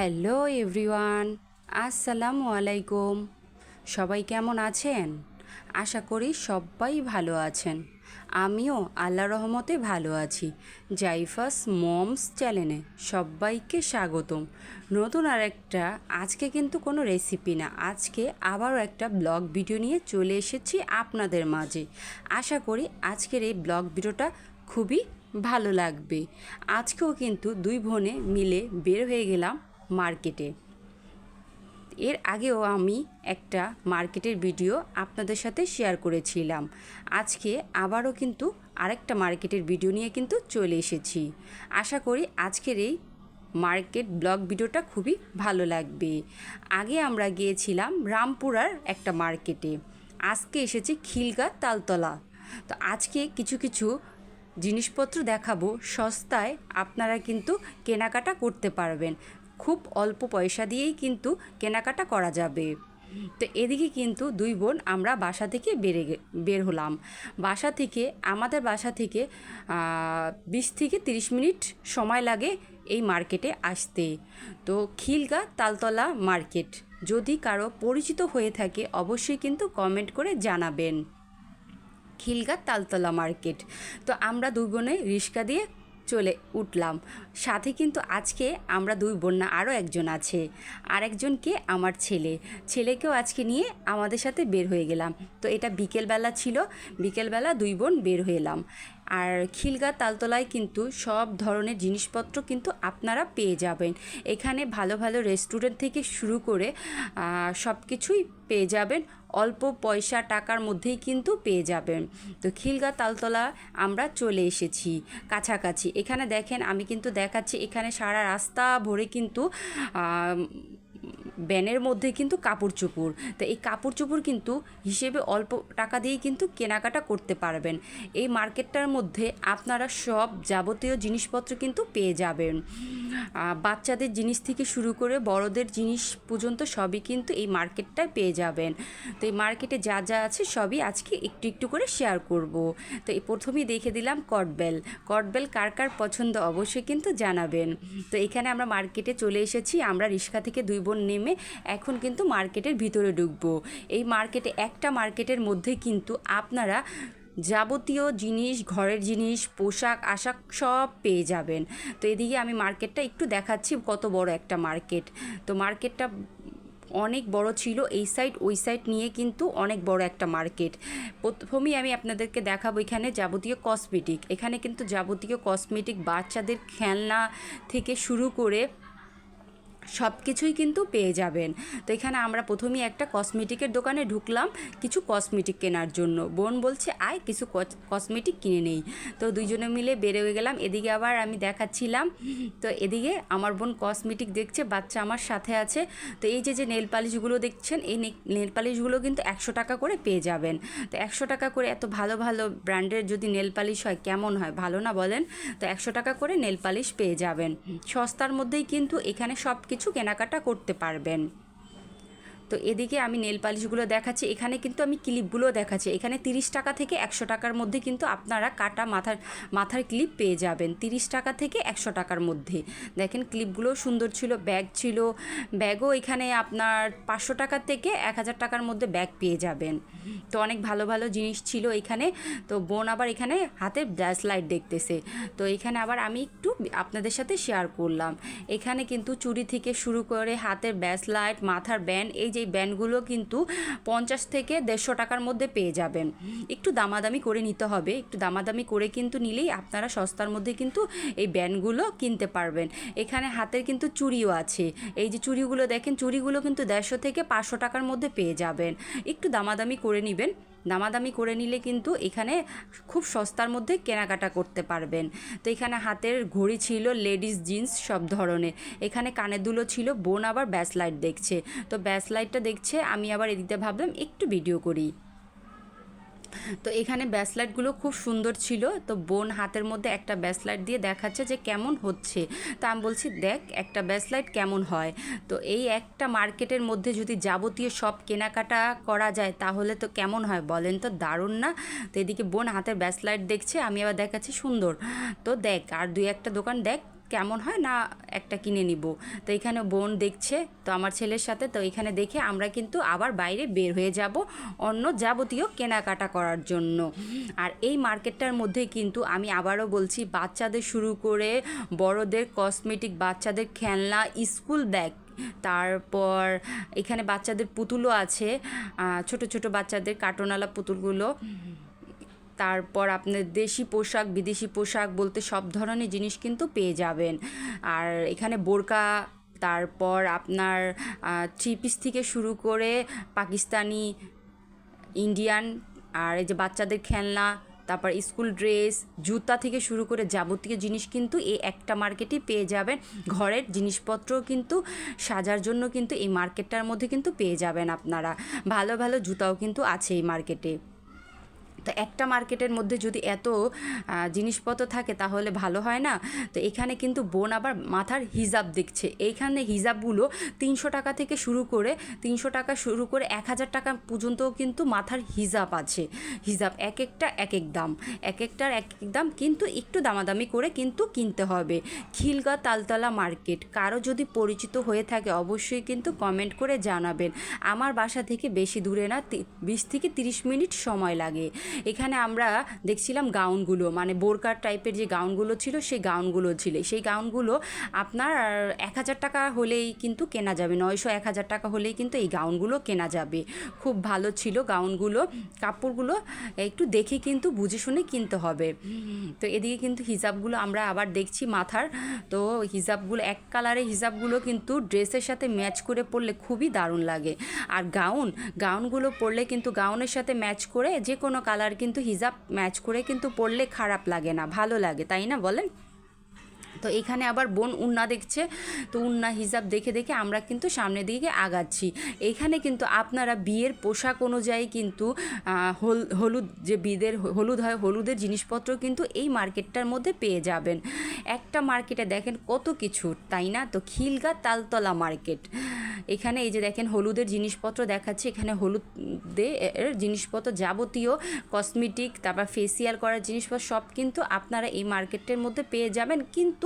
Hello everyone, আসসালামু আলাইকুম। সবাই কেমন আছেন? আশা করি সবাই ভালো আছেন। আমিও আল্লাহ রহমতে ভালো আছি। জাইফাস মমস চ্যানেলে সবাইকে স্বাগতম। নতুন আর একটা আজকে কিন্তু কোনো রেসিপি না, আজকে আবারও একটা ব্লগ ভিডিও নিয়ে চলে এসেছি আপনাদের মাঝে। আশা করি আজকের এই ব্লগ ভিডিওটা খুবই ভালো লাগবে। আজকেও কিন্তু দুই বোনে মিলে বের হয়ে গেলাম মার্কেটে। এর আগেও আমি একটা মার্কেটের ভিডিও আপনাদের সাথে শেয়ার করেছিলাম। আজকে আবারও কিন্তু আরেকটা মার্কেটের ভিডিও নিয়ে কিন্তু চলে এসেছি। আশা করি আজকের এই মার্কেট ব্লগ ভিডিওটা খুবই ভালো লাগবে। আগে আমরা গিয়েছিলাম রামপুরার একটা মার্কেটে। আজকে এসেছি খিলগা তালতলা। তো আজকে কিছু কিছু জিনিসপত্র দেখাবো। সস্তায় আপনারা কিন্তু কেনাকাটা করতে পারবেন। খুব অল্প পয়সা দিয়েই কিন্তু কেনাকাটা করা যাবে। তো এদিকে কিন্তু দুই বোন আমরা বাসা থেকে গে- বের হলাম। বাসা থেকে, আমাদের বাসা থেকে বিশ থেকে তিরিশ মিনিট সময় লাগে এই মার্কেটে আসতে। তো খিলগা তালতলা মার্কেট, যদি কারও পরিচিত হয়ে থাকে অবশ্যই কিন্তু কমেন্ট করে জানাবেন। খিলগা তালতলা মার্কেট, তো আমরা দুই বোনে রিক্সা দিয়ে চলে উঠলাম। সাথে কিন্তু আজকে আমরা দুই বন্যা আরও একজন আছে। আর একজনকে আমার ছেলে। ছেলেকেও আজকে নিয়ে আমাদের সাথে বের হয়ে গেলাম। তো এটা বিকেলবেলা ছিল। বিকেলবেলা দুই বোন বের হয়ে এলাম। আর খিলগা, তালতলায় কিন্তু সব ধরনের জিনিসপত্র কিন্তু আপনারা পেয়ে যাবেন। এখানে ভালো ভালো রেস্টুরেন্ট থেকে শুরু করে সব কিছুই পেয়ে যাবেন। অল্প পয়সা টাকার মধ্যেই কিন্তু পেয়ে যাবেন। তো খিলগা, তালতলা আমরা চলে এসেছি কাছাকাছি। এখানে দেখেন, আমি কিন্তু দেখাচ্ছি, এখানে সারা রাস্তা ভরে কিন্তু ব্যানের মধ্যে কিন্তু কাপড় চোপড় তো এই কাপড় চোপড় কিন্তু হিসেবে অল্প টাকা দিয়েই কিন্তু কেনাকাটা করতে পারবেন। এই মার্কেটটার মধ্যে আপনারা সব যাবতীয় জিনিসপত্র কিন্তু পেয়ে যাবেন। বাচ্চাদের জিনিস থেকে শুরু করে বড়দের জিনিস পর্যন্ত সবই কিন্তু এই মার্কেটটায় পেয়ে যাবেন। তো এই মার্কেটে যা যা আছে সবই আজকে একটু একটু করে শেয়ার করব। তো এই প্রথমেই দেখে দিলাম কটবেল। কটবেল কার কার পছন্দ অবশ্যই কিন্তু জানাবেন। তো এখানে আমরা মার্কেটে চলে এসেছি। আমরা রিক্সা থেকে দুই বোন নেমে এখন কিন্তু মার্কেটের ভিতরে ঢুকবো। এই মার্কেটে, একটা মার্কেটের মধ্যে কিন্তু আপনারা যাবতীয় জিনিস, ঘরের জিনিস, পোশাক, আশাক সব পেয়ে যাবেন। তো এদিকে আমি মার্কেটটা একটু দেখাচ্ছি, কত বড় একটা মার্কেট। তো মার্কেটটা অনেক বড় ছিল, এই সাইড, ওই সাইড নিয়ে কিন্তু অনেক বড় একটা মার্কেট। প্রথমেই আমি আপনাদেরকে দেখাবো এখানে যাবতীয় কসমেটিক। এখানে কিন্তু যাবতীয় কসমেটিক বাচ্চাদের খেলনা থেকে শুরু করে সব কিছুই কিন্তু পেয়ে যাবেন। তো এখানে আমরা প্রথমেই একটা কসমেটিকের দোকানে ঢুকলাম, কিছু কসমেটিক কেনার জন্য। বোন বলছে, আয়, কিছু কসমেটিক কিনে নেই। তো দুইজনে মিলে বেরোয় গেলাম। এদিকে আবার আমি দেখাচ্ছিলাম। তো এদিকে আমার বোন কসমেটিক দেখছে, বাচ্চা আমার সাথে আছে। তো এই যে যে নেল পালিশগুলো দেখছেন, এই নেল পালিশগুলো কিন্তু একশো টাকা করে পেয়ে যাবেন। তো একশো টাকা করে এত ভালো ভালো ব্র্যান্ডের যদি নেল পালিশ হয়, কেমন হয়? ভালো না বলেন? তো একশো টাকা করে নেল পালিশ পেয়ে যাবেন। সস্তার মধ্যেই কিন্তু এখানে সব কিছু কেনাকাটা করতে পারবেন। তো এদিকে আমি নেল পালিশগুলো দেখাচ্ছি। এখানে কিন্তু আমি ক্লিপগুলো দেখাচ্ছি। এখানে তিরিশ টাকা থেকে একশো টাকার মধ্যে কিন্তু আপনারা কাটা মাথার মাথার ক্লিপ পেয়ে যাবেন। তিরিশ টাকা থেকে একশো টাকার মধ্যে। দেখেন ক্লিপগুলো সুন্দর ছিল ব্যাগ ছিল। ব্যাগও এখানে আপনার পাঁচশো টাকা থেকে এক হাজার টাকার মধ্যে ব্যাগ পেয়ে যাবেন। তো অনেক ভালো ভালো জিনিস ছিল এখানে। তো বোন আবার এখানে হাতে ব্রাশ লাইট দেখতেছে। তো এখানে আবার আমি একটু আপনাদের সাথে শেয়ার করলাম। এখানে কিন্তু চুরি থেকে শুরু করে হাতের ব্যাস লাইট মাথার ব্যান্ড এই যে ব্যান্ডগুলো কিন্তু পঞ্চাশ থেকে দেড়শো টাকার মধ্যে পেয়ে যাবেন। একটু দামাদামি করে নিতে হবে। একটু দামাদামি করে কিন্তু নিলেই আপনারা সস্তার মধ্যে কিন্তু এই ব্যান্ডগুলো কিনতে পারবেন। এখানে হাতের কিন্তু চুড়িও আছে। এই যে চুড়িগুলো দেখেন, চুড়িগুলো কিন্তু দেড়শো থেকে পাঁচশো টাকার মধ্যে পেয়ে যাবেন। একটু দামাদামি করে নেবেন। দামাদামি করে নিলে কিন্তু এখানে খুব সস্তার মধ্যে কেনাকাটা করতে পারবেন। তো এখানে হাতের ঘড়ি ছিল, লেডিস জিন্স সব ধরনের। এখানে কানের দুলো ছিল, বোন আবার ব্যাস লাইট দেখছে। তো ব্যাস লাইটটা দেখছে, আমি আবার এদিকে ভাবলাম একটু ভিডিও করি। তো এখানে ব্যাসলাইটগুলো খুব সুন্দর ছিল। তো বোন হাতের মধ্যে একটা ব্যাসলাইট দিয়ে দেখাচ্ছে যে কেমন হচ্ছে। তা আমি বলছি, দেখ, একটা ব্যাসলাইট কেমন হয়? তো এই একটা মার্কেটের মধ্যে যদি যাবতীয় সব কেনাকাটা করা যায়, তাহলে তো কেমন হয় বলেন তো? দারুণ না? তো এদিকে বোন হাতের ব্যাসলাইট দেখছে, আমি আবার দেখাচ্ছি সুন্দর। তো দেখ, আর দুই একটা দোকান দেখ কেমন হয় না একটা কিনে নিব। তো এখানে বোন দেখছে, তো আমার ছেলের সাথে, তো এখানে দেখে আমরা কিন্তু আবার বাইরে বের হয়ে যাব অন্য যাবতীয় কেনাকাটা করার জন্য। আর এই মার্কেটটার মধ্যে কিন্তু আমি আবারও বলছি, বাচ্চাদের শুরু করে বড়দের কসমেটিক বাচ্চাদের খেলনা স্কুল ব্যাগ তারপর এখানে বাচ্চাদের পুতুলও আছে ছোট ছোট বাচ্চাদের কার্টুনওয়ালা পুতুলগুলো। তারপর আপনার দেশি পোশাক, বিদেশি পোশাক বলতে সব ধরনের জিনিস কিন্তু পেয়ে যাবেন। আর এখানে বোরকা, তারপর আপনার থ্রি পিস থেকে শুরু করে পাকিস্তানি, ইন্ডিয়ান, আর এই যে বাচ্চাদের খেলনা, তারপর স্কুল ড্রেস, জুতা থেকে শুরু করে যাবতীয় জিনিস কিন্তু এই একটা মার্কেটেই পেয়ে যাবেন। ঘরের জিনিসপত্র কিন্তু সাজার জন্য কিন্তু এই মার্কেটটার মধ্যে কিন্তু পেয়ে যাবেন আপনারা। ভালো ভালো জুতাও কিন্তু আছে এই মার্কেটে তো একটা মার্কেটের মধ্যে যদি এত জিনিসপত্র থাকে তাহলে ভালো হয় না। তো এখানে কিন্তু বোন আবার মাথার হিজাব দেখছে। এইখানে হিজাবগুলো তিনশো টাকা থেকে শুরু করে, তিনশো টাকা শুরু করে এক হাজার টাকা পর্যন্ত কিন্তু মাথার হিজাব আছে। হিজাব এক একটা, এক এক দাম। এক একটার এক এক দাম কিন্তু একটু দামাদামি করে কিন্তু কিনতে হবে। খিলগা তালতলা মার্কেট, কারও যদি পরিচিত হয়ে থাকে অবশ্যই কিন্তু কমেন্ট করে জানাবেন। আমার বাসা থেকে বেশি দূরে না বিশ থেকে তিরিশ মিনিট সময় লাগে। এখানে আমরা দেখছিলাম গাউনগুলো মানে বোরকার টাইপের যে গাউনগুলো ছিল সেই গাউনগুলো ছিল। সেই গাউনগুলো আপনার এক হাজার টাকা হলেই কিন্তু কেনা যাবে, নয়শো এক হাজার টাকা হলেই কিন্তু এই গাউনগুলো কেনা যাবে। খুব ভালো ছিল গাউনগুলো, কাপড়গুলো একটু দেখে কিন্তু বুঝে শুনে কিনতে হবে। তো এদিকে কিন্তু হিজাবগুলো আমরা আবার দেখছি মাথার। তো হিজাবগুলো, এক কালারের হিজাবগুলো কিন্তু ড্রেসের সাথে ম্যাচ করে পরলে খুবই দারুণ লাগে। আর গাউন, গাউনগুলো পরলে কিন্তু গাউনের সাথে ম্যাচ করে যে কোনো কালার কিন্তু হিজাব ম্যাচ করে কিন্তু পরলে খারাপ লাগে না ভালো লাগে তাই না বলেন? তো এখানে আবার বোন উন্না দেখছে। তো উন্না হিসাব দেখে দেখে আমরা কিন্তু সামনের দিকে আগাচ্ছি। এখানে কিন্তু আপনারা বিয়ের পোশাক অনুযায়ী কিন্তু হল, হলুদ যে বিদের, হলুদ হয়, হলুদের জিনিসপত্র কিন্তু এই মার্কেটটার মধ্যে পেয়ে যাবেন। একটা মার্কেটে দেখেন কত কিছু, তাই না? তো খিলগা তালতলা মার্কেট। এখানে এই যে দেখেন হলুদের জিনিসপত্র দেখাচ্ছে। এখানে হলুদে এর জিনিসপত্র যাবতীয় কসমেটিক, তারপর ফেসিয়াল করার জিনিসপত্র সব কিন্তু আপনারা এই মার্কেটের মধ্যে পেয়ে যাবেন। কিন্তু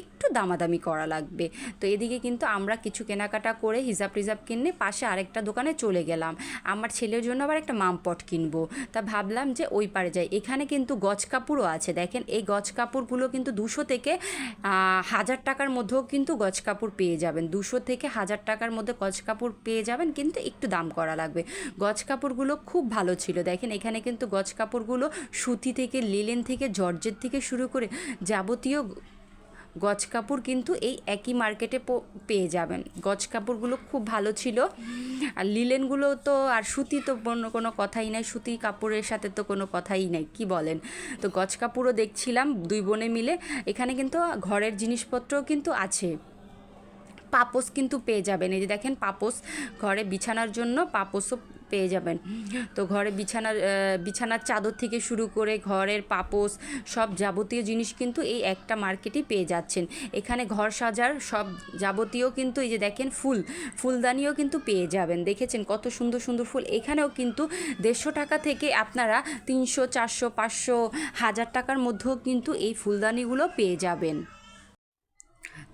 একটু দামাদামি করা লাগবে। তো এদিকে কিন্তু আমরা কিছু কেনাকাটা করে হিসাব টিজাব কিনে পাশে আরেকটা দোকানে চলে গেলাম। আমার ছেলের জন্য আবার একটা মামপট কিনবো। তা ভাবলাম যে ওই পারে যাই। এখানে কিন্তু গজ কাপড়ও আছে। দেখেন, এই গজ কাপড়গুলো কিন্তু দুশো থেকে হাজার টাকার মধ্যেও কিন্তু গজ কাপড় পেয়ে যাবেন। দুশো থেকে হাজার টাকার মধ্যে গজ কাপড় পেয়ে যাবেন কিন্তু একটু দাম করা লাগবে। গজ কাপড়গুলো খুব ভালো ছিল। দেখেন, এখানে কিন্তু গজ কাপড়গুলো সুতি থেকে, লিলেন থেকে জর্জের থেকে শুরু করে যাবতীয় গজ কাপড় কিন্তু এই একই মার্কেটে পেয়ে যাবেন। গজ কাপড়গুলো খুব ভালো ছিল। আর লিলেনগুলো তো আর সুতি তো কোনো কথাই নাই। সুতি কাপড়ের সাথে তো কোনো কথাই নাই, কি বলেন? তো গজ কাপড়ও দেখছিলাম দুই বোনে মিলে। এখানে কিন্তু ঘরের জিনিসপত্রও কিন্তু আছে। পাপোস কিন্তু পেয়ে যাবেন। এই যে দেখেন পাপোস ঘরে বিছানার জন্য পাপোসও পেয়ে যাবেন। তো ঘরে বিছানার বিছানার চাদর থেকে শুরু করে ঘরের পাপোস সব যাবতীয় জিনিস কিন্তু এই একটা মার্কেটেই পেয়ে যাচ্ছেন। এখানে ঘর সাজার সব যাবতীয় কিন্তু এই যে দেখেন ফুল, ফুলদানিও কিন্তু পেয়ে যাবেন। দেখেছেন কত সুন্দর সুন্দর ফুল। এখানেও কিন্তু দেড়শো টাকা থেকে আপনারা তিনশো, চারশো, পাঁচশো, হাজার টাকার মধ্যেও কিন্তু এই ফুলদানিগুলো পেয়ে যাবেন।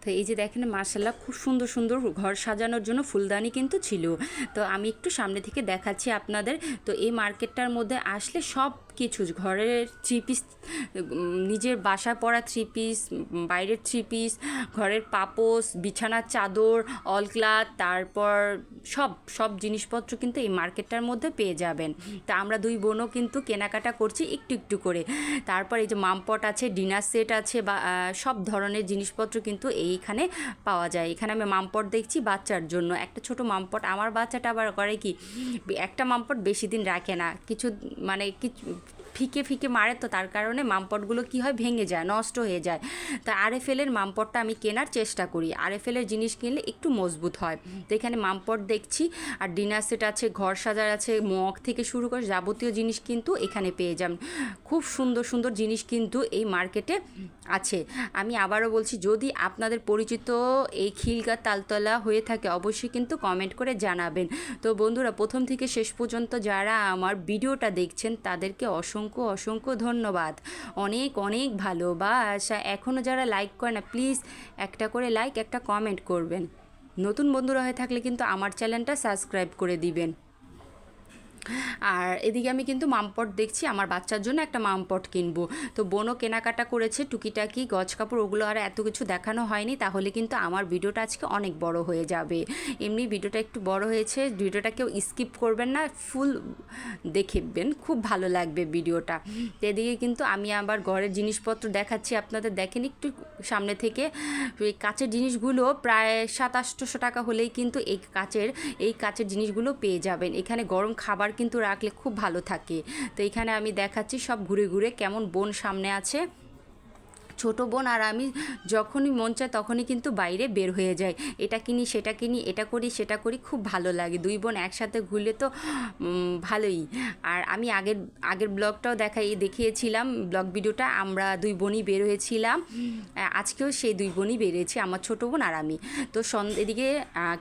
তো এই যে দেখেন মার্শাল্লাহ খুব সুন্দর সুন্দর ঘর সাজানোর জন্য ফুলদানি কিন্তু ছিল। তো আমি একটু সামনে থেকে দেখাচ্ছি আপনাদের। তো এই মার্কেটটার মধ্যে আসলে সব কিছু ঘরের থ্রি পিস নিজের বাসায় পরা থ্রি পিস বাইরের থ্রি পিস ঘরের পাপোস বিছানার চাদর অল ক্লাথ তারপর সব সব জিনিসপত্র কিন্তু এই মার্কেটটার মধ্যে পেয়ে যাবেন। তা আমরা দুই বোনও কিন্তু কেনাকাটা করছি একটু একটু করে। তারপর এই যে মামপট আছে, ডিনার সেট আছে বা সব ধরনের জিনিসপত্র কিন্তু এইখানে পাওয়া যায়। এখানে আমি মামপট দেখছি বাচ্চার জন্য। একটা ছোট মামপট, আমার বাচ্চাটা আবার করে কি, একটা মামপট বেশি দিন রাখে না। কিছু মানে কিছু ফিকে ফিকে মারে তো তার কারণে মামপটগুলো কি হয় ভেঙে যায়, নষ্ট হয়ে যায়। তা আরএফএলের মামপটটা আমি কেনার চেষ্টা করি। আরএফএলের জিনিস কিনলে একটু মজবুত হয়। তো এখানে মামপট দেখছি, আর ডিনার সেট আছে, ঘর সাজার আছে, মগ থেকে শুরু করে যাবতীয় জিনিস কিন্তু এখানে পেয়ে যান খুব সুন্দর সুন্দর জিনিস কিন্তু এই মার্কেটে আছে। আমি আবারও বলছি, যদি আপনাদের পরিচিত এই খিলগা তালতলা হয়ে থাকে, অবশ্যই কিন্তু কমেন্ট করে জানাবেন। তো বন্ধুরা, প্রথম থেকে শেষ পর্যন্ত যারা আমার ভিডিওটা দেখছেন, তাদেরকে অসংখ্য অসংখ্য অসংখ্য ধন্যবাদ। অনেক অনেক ভালোবাসা। এখনও যারা লাইক করে না প্লিজ একটা করে লাইক একটা কমেন্ট করবেন। নতুন বন্ধুরা হয়ে থাকলে কিন্তু আমার চ্যানেলটা সাবস্ক্রাইব করে দিবেন। আর এদিকে আমি কিন্তু মামপট দেখছি, আমার বাচ্চার জন্য একটা মামপট কিনবো। তো বোনও কেনাকাটা করেছে, টুকিটাকি গজ কাপড় ওগুলো আর এত কিছু দেখানো হয়নি, তাহলে কিন্তু আমার ভিডিওটা আজকে অনেক বড় হয়ে যাবে। এমনি ভিডিওটা একটু বড় হয়েছে, ভিডিওটা কেউ স্কিপ করবেন না, ফুল দেখবেন, খুব ভালো লাগবে ভিডিওটা। এদিকে কিন্তু আমি আবার ঘরের জিনিসপত্র দেখাচ্ছি, আপনাদের দেখেন একটু সামনে থেকে, এই কাচের জিনিসগুলো প্রায় সাত আটশোশো টাকা হলেই কিন্তু এই কাচের এই কাচের জিনিসগুলো পেয়ে যাবেন। এখানে গরম খাবার কিন্তু রাখলে খুব ভালো থাকে। তো এখানে আমি দেখাচ্ছি সব ঘুরে ঘুরে কেমন বোন সামনে আছে। ছোট বোন আর আমি যখনই মন চায় তখনই কিন্তু বাইরে বের হয়ে যায় এটা কিনি, সেটা কিনি, এটা করি, সেটা করি খুব ভালো লাগে। দুই বোন একসাথে ঘুরলে তো ভালোই। আর আমি আগের আগের ব্লগটাও দেখাই, দেখিয়েছিলাম ব্লগ ভিডিওটা, আমরা দুই বোনই বের হয়েছিলাম। আজকেও সেই দুই বোনই বেরিয়েছি, আমার ছোট বোন আর আমি। তো সন, এদিকে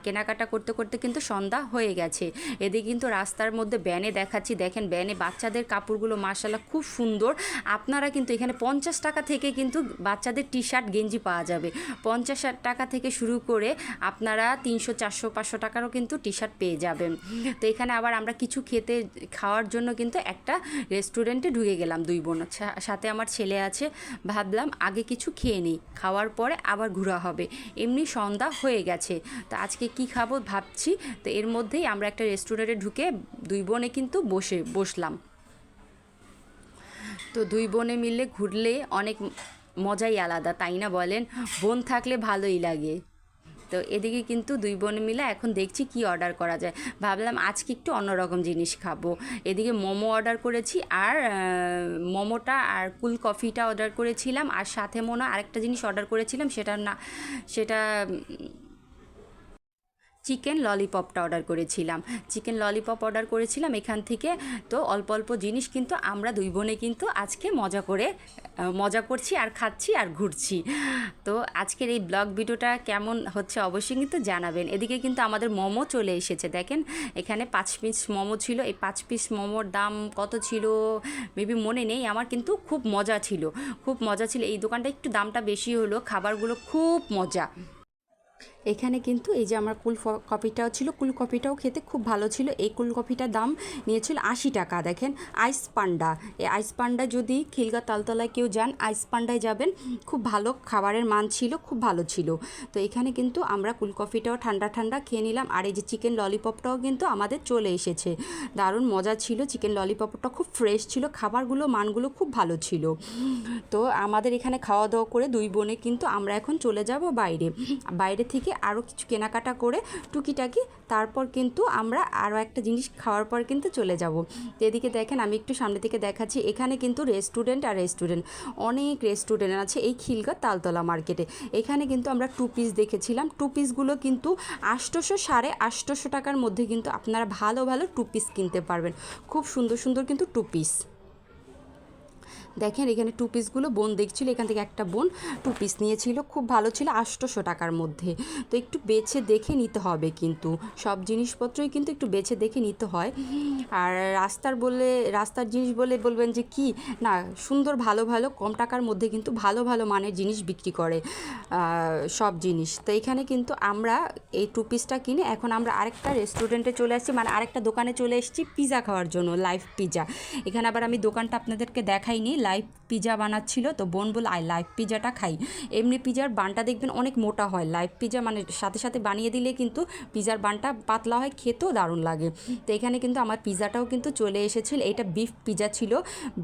কেনাকাটা করতে করতে কিন্তু সন্ধ্যা হয়ে গেছে। এদিকে কিন্তু রাস্তার মধ্যে ব্যানে দেখাচ্ছি, দেখেন ব্যানে বাচ্চাদের কাপড়গুলো মার্শাল্লাহ খুব সুন্দর। আপনারা কিন্তু এখানে পঞ্চাশ টাকা থেকে কিন্তু বাচ্চাদের টি শার্ট গেঞ্জি পাওয়া যাবে। পঞ্চাশ টাকা থেকে শুরু করে আপনারা তিনশো, চারশো, পাঁচশো টাকারও কিন্তু টি শার্ট পেয়ে যাবেন। তো এখানে আবার আমরা কিছু খেতে, খাওয়ার জন্য কিন্তু একটা রেস্টুরেন্টে ঢুকে গেলাম দুই বোন। সাথে আমার ছেলে আছে। ভাবলাম আগে কিছু খেয়ে নিই। খাওয়ার পরে আবার ঘোরা হবে। এমনি সন্ধ্যা হয়ে গেছে। তো আজকে কি খাব ভাবছি। তো এর মধ্যেই আমরা একটা রেস্টুরেন্টে ঢুকে দুই বোনে কিন্তু বসে, বসলাম। তো দুই বোনে মিলে ঘুরলে অনেক মজাই আলাদা, তাই না বলেন? বোন থাকলে ভালোই লাগে। তো এদিকে কিন্তু দুই বোন মিলে এখন দেখছি কি অর্ডার করা যায়। ভাবলাম আজকে একটু অন্যরকম জিনিস খাব। এদিকে মোমো অর্ডার করেছি আর মোমোটা আর কুল কফিটা অর্ডার করেছিলাম। আর সাথে মনে আরেকটা জিনিস অর্ডার করেছিলাম, সেটা না, সেটা চিকেন ললিপপটা অর্ডার করেছিলাম। চিকেন ললিপপ অর্ডার করেছিলাম এখান থেকে। তো অল্প অল্প জিনিস কিন্তু আমরা দুই বোনে কিন্তু আজকে মজা করে মজা করছি আর খাচ্ছি আর ঘুরছি। তো আজকের এই ব্লগ ভিডিওটা কেমন হচ্ছে অবশ্যই কিন্তু জানাবেন। এদিকে কিন্তু আমাদের মোমো চলে এসেছে। দেখেন, এখানে পাঁচ পিস মোমো ছিল। এই পাঁচ পিস মোমোর দাম কত ছিল? মেবি মনে নেই। আমার কিন্তু খুব মজা ছিল। খুব মজা ছিল। এই দোকানটা একটু দামটা বেশি হলো। খাবারগুলো খুব মজা। এখানে কিন্তু এই যে আমার কুল কফিটাও ছিল, কুল কফিটাও খেতে খুব ভালো ছিল। এই কুল কফিটার দাম নিয়েছিল আশি টাকা। দেখেন, আইস পান্ডা। এই আইস পান্ডা যদি খিলগা তালতলায় কেউ যান, আইস পান্ডায় যাবেন। খুব ভালো খাবারের মান ছিল, খুব ভালো ছিল। তো এখানে কিন্তু আমরা কুল কফিটাও ঠান্ডা ঠান্ডা খেয়ে নিলাম। আর এই যে চিকেন ললিপপটাও কিন্তু আমাদের চলে এসেছে। দারুণ মজা ছিল। চিকেন ললিপপটা খুব ফ্রেশ ছিল। খাবারগুলো, মানগুলো খুব ভালো ছিল। তো আমাদের এখানে খাওয়া দাওয়া করে দুই বোনে কিন্তু আমরা এখন চলে যাব বাইরে। বাইরে থেকে আরও কিছু কেনাকাটা করে টুকিটাকি, তারপর কিন্তু আমরা আরও একটা জিনিস খাওয়ার পর কিন্তু চলে যাব। এদিকে দেখেন, আমি একটু সামনে থেকে দেখাচ্ছি, এখানে কিন্তু রেস্টুরেন্ট আর রেস্টুরেন্ট অনেক রেস্টুরেন্ট আছে এই খিলগা তালতলা মার্কেটে এখানে কিন্তু আমরা টু পিস দেখেছিলাম টু পিসগুলো কিন্তু আষ্টশো সাড়ে আষ্টশো টাকার মধ্যে কিন্তু আপনারা ভালো ভালো টু পিস কিনতে পারবেন। খুব সুন্দর সুন্দর কিন্তু টু পিস দেখেন এখানে টু পিসগুলো বোন দেখছিল, এখান থেকে একটা বোন টু পিস নিয়েছিল, খুব ভালো ছিল, আটশোশো টাকার মধ্যে। তো একটু বেছে দেখে নিতে হবে কিন্তু, সব জিনিসপত্রই কিন্তু একটু বেছে দেখে নিতে হয়। আর রাস্তার বলে, রাস্তার জিনিস বলে বলবেন যে কি? না, সুন্দর, ভালো ভালো, কম টাকার মধ্যে কিন্তু ভালো ভালো মানের জিনিস বিক্রি করে সব জিনিস। তো এখানে কিন্তু আমরা এই টু পিসটা কিনে এখন আমরা আরেকটা রেস্টুরেন্টে চলে আসছি মানে আরেকটা দোকানে চলে এসেছি পিৎজা খাওয়ার জন্য লাইভ পিৎজা এখানে আবার আমি দোকানটা আপনাদেরকে দেখাইনি লাইভ পিজা বানাচ্ছিল, তো বোন বলে আই লাইভ পিজাটা খাই। এমনি পিজার বানটা দেখবেন অনেক মোটা হয়। লাইভ পিজা মানে সাথে সাথে বানিয়ে দিলে কিন্তু পিজার বানটা পাতলা হয়, খেতেও দারুণ লাগে। তো এখানে কিন্তু আমার পিজাটাও কিন্তু চলে এসেছিল। এটা বিফ পিজা ছিল।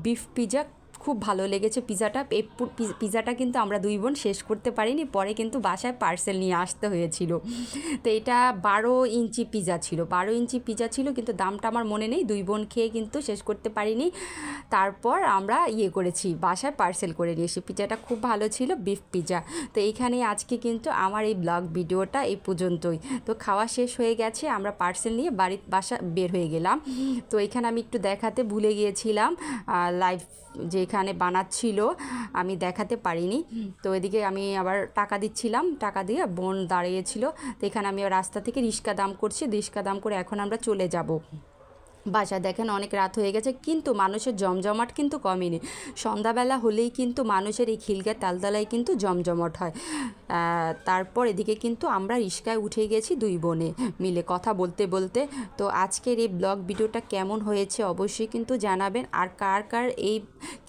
বিফ পিৎজা খুব ভালো লেগেছে পিৎজাটা এই পু- পি- পিৎজাটা কিন্তু আমরা দুই বোন শেষ করতে পারিনি, পরে কিন্তু বাসায় পার্সেল নিয়ে আসতে হয়েছিল। তো এটা বারো ইঞ্চি পিৎজা ছিল, বারো ইঞ্চি পিজা ছিল, কিন্তু দামটা আমার মনে নেই, দুই বোন খেয়ে কিন্তু শেষ করতে পারিনি। তারপর আমরা ইয়ে করেছি, বাসায় পার্সেল করে নিয়ে এসেছি পিৎজাটা খুব ভালো ছিল, বিফ পিৎজা তো এইখানে আজকে কিন্তু আমার এই ব্লগ ভিডিওটা এই পর্যন্তই। তো খাওয়া শেষ হয়ে গেছে, আমরা পার্সেল নিয়ে বাড়ির বাসা বের হয়ে গেলাম। তো এখানে আমি একটু দেখাতে ভুলে গিয়েছিলাম লাইভ যেখানে বানাচ্ছিল, আমি দেখাতে পারিনি। তো এদিকে আমি আবার টাকা দিচ্ছিলাম, টাকা দিয়ে বোন দাঁড়িয়েছিল। তো এখানে আমি রাস্তা থেকে রিস্কা দাম করছি, রিস্কা দাম করে এখন আমরা চলে যাব। বাসা দেখেন অনেক রাত হয়ে গেছে, কিন্তু মানুষের জমজমাট কিন্তু কমেনি। সন্ধ্যাবেলা হলেই কিন্তু মানুষের এই খিলগার তালতলায় কিন্তু জমজমাট হয়। তারপর এদিকে কিন্তু আমরা রিস্কায় উঠে গেছি দুই বোনে মিলে কথা বলতে বলতে। তো আজকের এই ব্লগ ভিডিওটা কেমন হয়েছে অবশ্যই কিন্তু জানাবেন, আর কার কার এই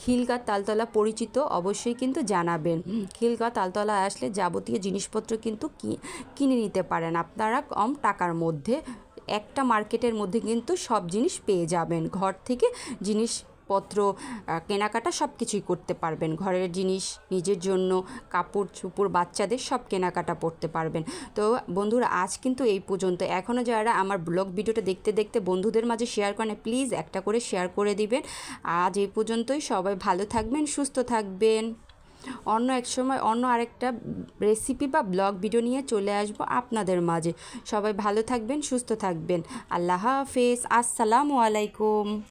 খিলগার তালতলা পরিচিত অবশ্যই কিন্তু জানাবেন। খিলগা তালতলা আসলে যাবতীয় জিনিসপত্র কিন্তু কিনে নিতে পারেন আপনারা কম টাকার মধ্যে। একটা মার্কেটের মধ্যে কিন্তু সব জিনিস পেয়ে যাবেন। ঘর থেকে জিনিসপত্র আহ, কেনাকাটা সব কিছুই করতে পারবেন। ঘরের জিনিস নিজের জন্য কাপড় চুপড় বাচ্চাদের সব কেনাকাটা করতে পারবেন। তো বন্ধুরা আজ কিন্তু এই পর্যন্ত। এখনও যারা আমার ব্লগ ভিডিওটা দেখতে দেখতে বন্ধুদের মাঝে শেয়ার করেন প্লিজ একটা করে শেয়ার করে দিবেন। আজ এই পর্যন্তই। সবাই ভালো থাকবেন সুস্থ থাকবেন। অন্য এক সময় অন্য আরেকটা রেসিপি বা ব্লগ ভিডিও নিয়ে চলে আসব আপনাদের মাঝে। সবাই ভালো থাকবেন, সুস্থ থাকবেন। আল্লাহ হাফেজ। আসসালামু আলাইকুম।